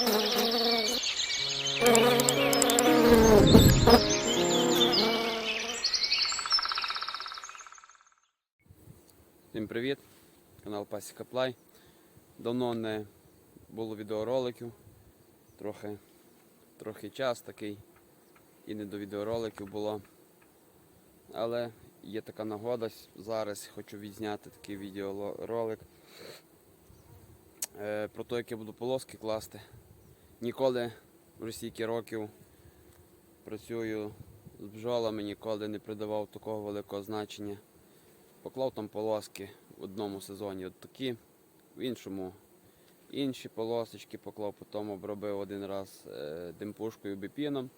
Всім привіт! Канал Пасіка Плай. Давно не було відеороликів. Трохи, трохи час такий і не до відеороликів було. Але є така нагода. Зараз хочу відзняти такий відеоролик е, про те, як я буду полоски класти. Ніколи вже стільки років працюю з бджолами, ніколи не придавав такого великого значення. Поклав там полоски в одному сезоні от такі, в іншому інші полосочки поклав, потім обробив один раз е, димпушкою біпіном.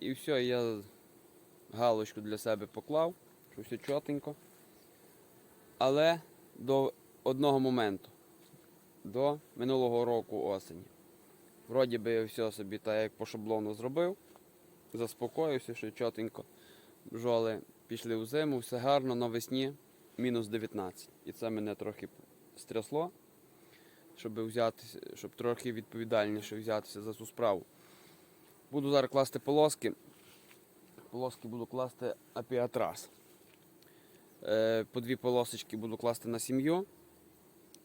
І все, я галочку для себе поклав, що все чотенько. Але до одного моменту, до минулого року осені. Вроді би я все собі так як по шаблону зробив, заспокоївся, що чотенько. Бджоли пішли в зиму, все гарно, навесні мінус 19. І це мене трохи стрясло, щоб взятися, щоб трохи відповідальніше взятися за цю справу. Буду зараз класти полоски. Полоски буду класти апіатрас. Е, По дві полосочки буду класти на сім'ю.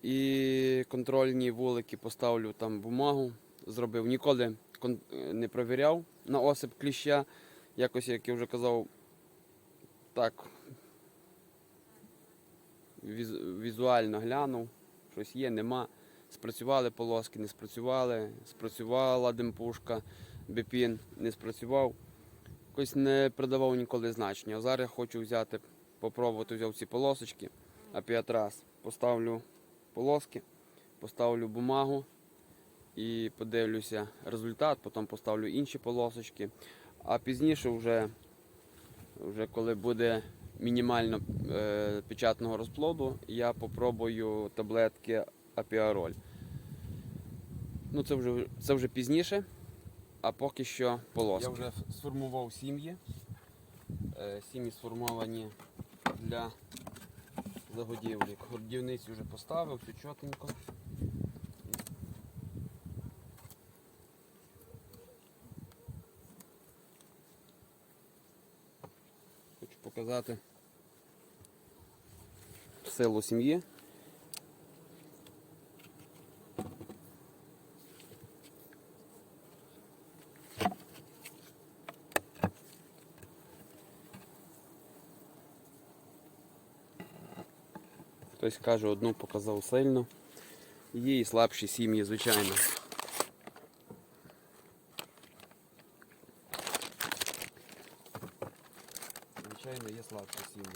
І контрольні вулики поставлю там бумагу. Зробив. Ніколи не провіряв на осип кліща. Якось, як я вже казав, так візуально глянув, щось є, нема. Спрацювали полоски, не спрацювали, спрацювала димпушка, бепін не спрацював. Якось не придавав ніколи значення. А зараз хочу взяти, попробувати взяв ці полосочки, а п'ять раз поставлю полоски, поставлю бумагу і подивлюся результат, потім поставлю інші полосочки. А пізніше вже вже коли буде мінімально е, печатного розплоду, я попробую таблетки апіароль. Ну, це вже, це вже пізніше, а поки що полоски. Я вже сформував сім'ї. Е, сім'ї сформовані для загодівлі. Годівниці вже поставив, все чотенько. Хочу показати силу сім'ї. Хтось каже, одну показав сильно. Є і слабші сім'ї, звичайно. Звичайно, є слабші сім'ї.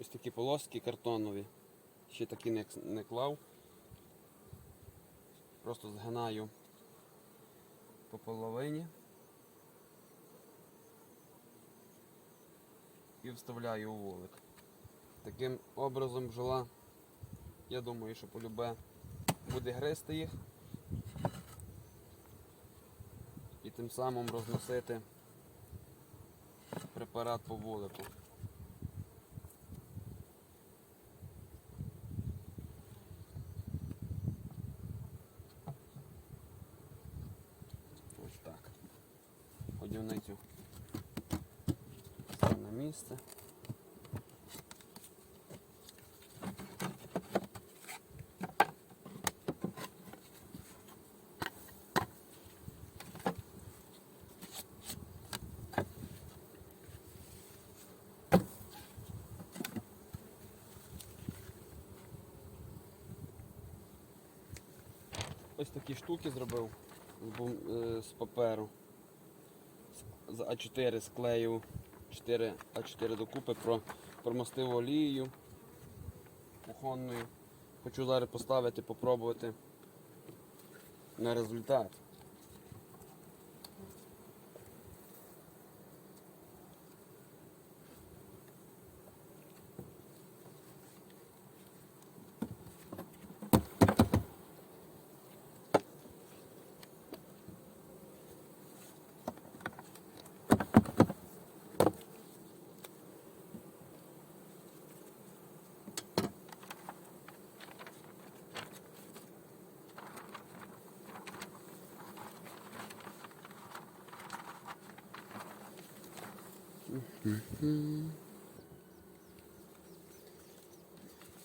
Ось такі полоски картонові. Ще такі не, не клав. Просто згинаю по половині. І вставляю у вулик. Таким образом бджола, я думаю, що полюбе буде гризти їх і тим самим розносити препарат по вулику. Ось так. Годівницю на місце. Ось такі штуки зробив е, з паперу. З А4 склеїв 4 А4 докупи, про, промастив олією кухонною. Хочу зараз поставити, попробувати на результат.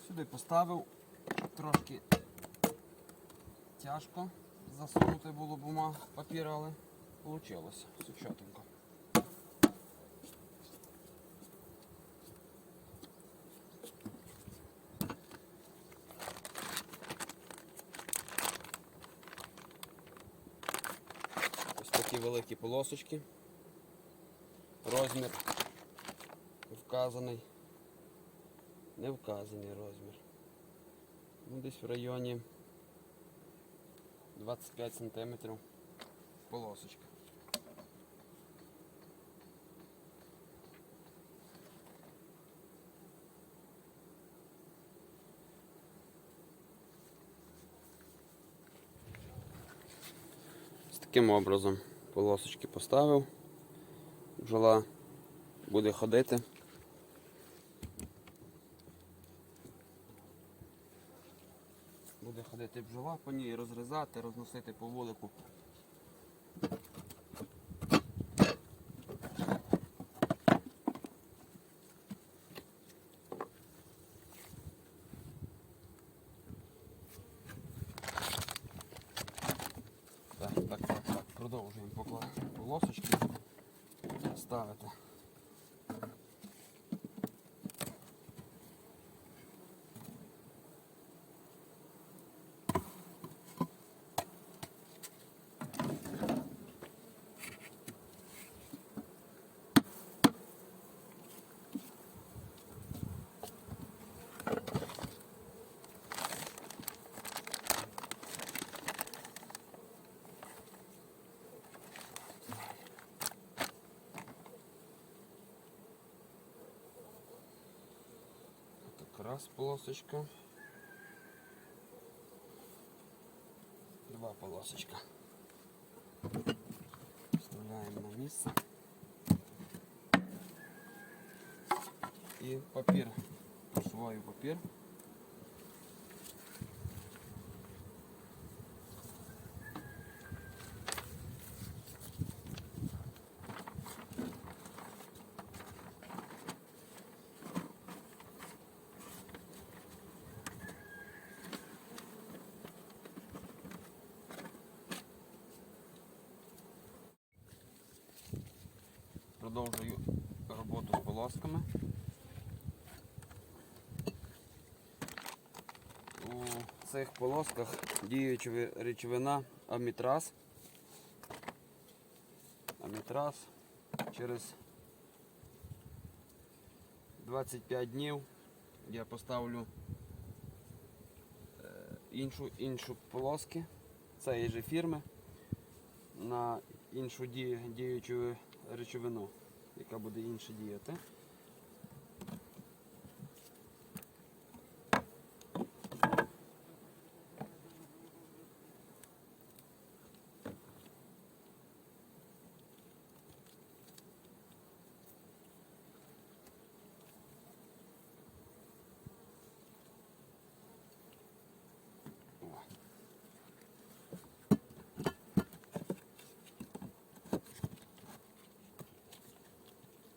Сюди поставив, трошки тяжко засунути було бумаг папір, але вийшло. Все. Ось такі великі полосочки. Розмір вказаний. Не вказаний розмір. Ну, десь в районі 25 сантиметрів полосочка. Таким образом полосочки поставив. Бджола буде ходити. Буде ходити бджола по ній, розрізати, розносити по вулику. Так, так, так, так. Продовжуємо покладати полосочки. Ставити. раз полосочка. Два полосочка. Вставляємо на місце. І папір. Присвою папір. Продовжую роботу з полосками. У цих полосках діюча речовина амітраз. Амітраз через 25 днів я поставлю е, іншу, іншу полоски цієї же фірми на іншу дію, діючу речовину, яка буде інше діяти. О.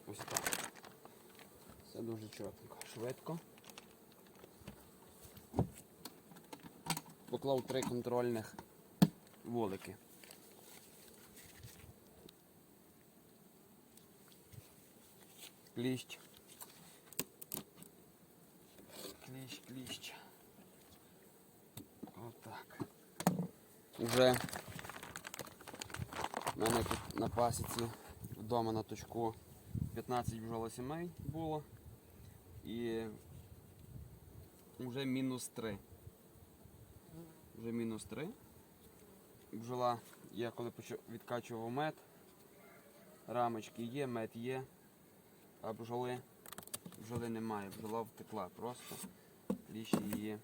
Ось так. Все дуже чотенько, швидко. Поклав три контрольних волики. Кліщ. Кліщ, кліщ. Отак. Уже в мене тут на пасіці вдома на точку 15 бджолосімей було і вже мінус 3. Вже мінус 3. Бджола, я коли відкачував мед, рамочки є, мед є, а бджоли, бджоли немає, бджола втекла просто. Ліщ її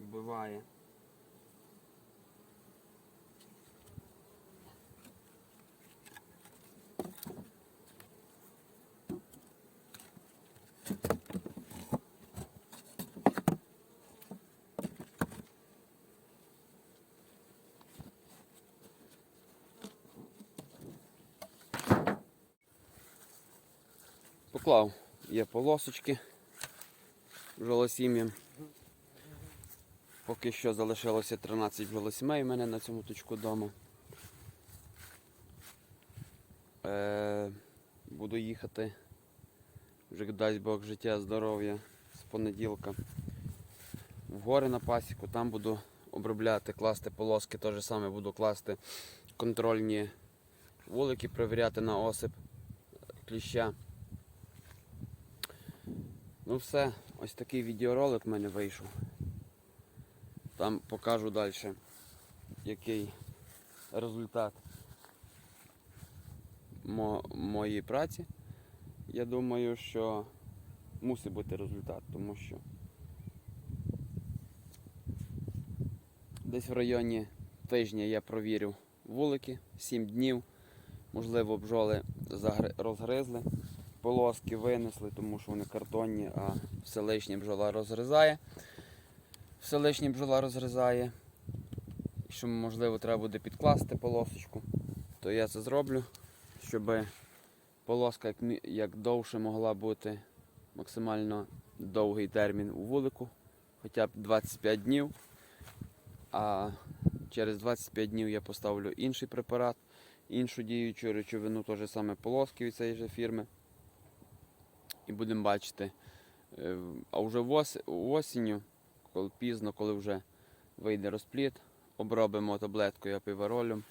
вбиває. Поклав, є полосочки жолосім'ям. Поки що залишилося 13 голосімей у мене на цьому точку дому. Е, Буду їхати вже дасть Бог життя, здоров'я з понеділка. В гори на пасіку, там буду обробляти, класти полоски, те саме буду класти контрольні вулики, перевіряти на осип кліща. Ну все, ось такий відеоролик в мене вийшов. Там покажу далі, який результат мо- моєї праці. Я думаю, що мусить бути результат, тому що десь в районі тижня я провірив вулики, 7 днів. Можливо, бджоли розгризли, полоски винесли, тому що вони картонні, а все лишнє бджола розгризає. Все лишнє бджола розгризає. Якщо можливо треба буде підкласти полосочку, то я це зроблю, щоб полоска як, як довше могла бути максимально довгий термін у вулику, хоча б 25 днів. А через 25 днів я поставлю інший препарат, іншу діючу речовину, теж саме полоски від цієї ж фірми. І будемо бачити. Е, А вже осінню, коли пізно, коли вже вийде розпліт, обробимо таблеткою апіваролем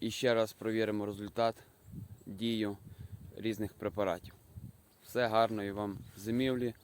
і ще раз провіримо результат дію різних препаратів. Все гарної вам зимівлі.